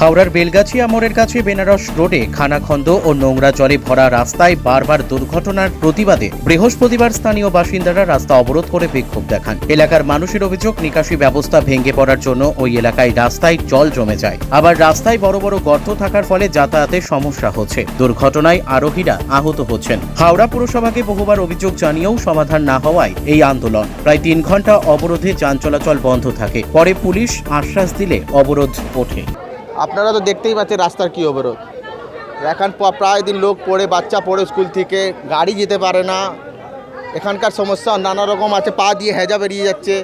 হাওড়ার বেলগাছিয়া মোড়ের কাছে বেনারস রোডে খানাখন্দ ও নোংরা জলে ভরা রাস্তায় বারবার দুর্ঘটনার প্রতিবাদে বৃহস্পতিবার স্থানীয় বাসিন্দারা রাস্তা অবরোধ করে বিক্ষোভ দেখান। এলাকার মানুষের অভিযোগ, নিকাশি ব্যবস্থা ভেঙে পড়ার জন্য ওই এলাকায় রাস্তায় জল জমে যায়। আবার রাস্তায় বড় বড় গর্ত থাকার ফলে যাতায়াতের সমস্যা হচ্ছে। দুর্ঘটনায় আরোহীরা আহত হচ্ছেন। হাওড়া পুরসভাকে বহুবার অভিযোগ জানিয়েও সমাধান না হওয়ায় এই আন্দোলন। প্রায় তিন ঘণ্টা অবরোধে যান চলাচল বন্ধ থাকে। পরে পুলিশ আশ্বাস দিলে অবরোধ ওঠে। আপনারা তো দেখতেই পাচ্ছেন রাস্তার কী অবরোধ। এখন প্রায় দিন লোক পড়ে, বাচ্চা পড়ে স্কুল থেকে, গাড়ি যেতে পারে না। এখানকার সমস্যা, নানা রকম আছে, পা দিয়ে হেজা বেরিয়ে যাচ্ছে।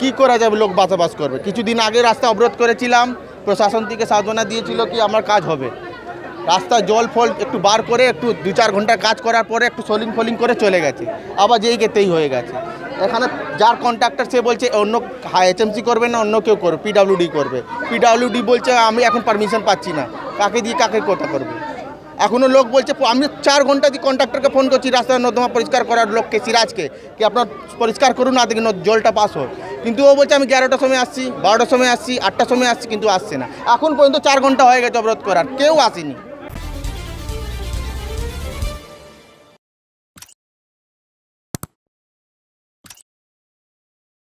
কি করা যাবে লোক বাসাবাস করবে? কিছুদিন আগে রাস্তা অবরোধ করেছিলাম, প্রশাসন থেকে সাধনা দিয়েছিল কি আমার কাজ হবে। রাস্তায় জল ফল একটু বার করে, একটু দু চার ঘণ্টা কাজ করার পরে একটু সোলিং ফলিং করে চলে গেছে। আবার যেই গেতেই হয়ে গেছে। এখানে যার কন্ট্রাক্টর সে বলছে অন্য হাই এইচএমসি করবে না, অন্য কেউ করবে পিডাব্লিউডি করবে। পিডাব্লিউডি বলছে, আমি এখন পারমিশন পাচ্ছি না। কাকে দিয়ে কাকে কথা করবে? এখনও লোক বলছে, আমি চার ঘণ্টা দিয়ে কন্ট্রাক্টরকে ফোন করছি রাস্তার নর্দমা পরিষ্কার করার লোককে, সিরাজকে, কি আপনার পরিষ্কার করুন না দেখি জলটা পাস হোক? কিন্তু ও বলছে, আমি এগারোটার সময় আসছি, বারোটার সময় আসছি, আটটার সময় আসছি, কিন্তু আসছে না। এখন পর্যন্ত চার ঘণ্টা হয়ে গেছে অবরোধ করার, কেউ আসেনি।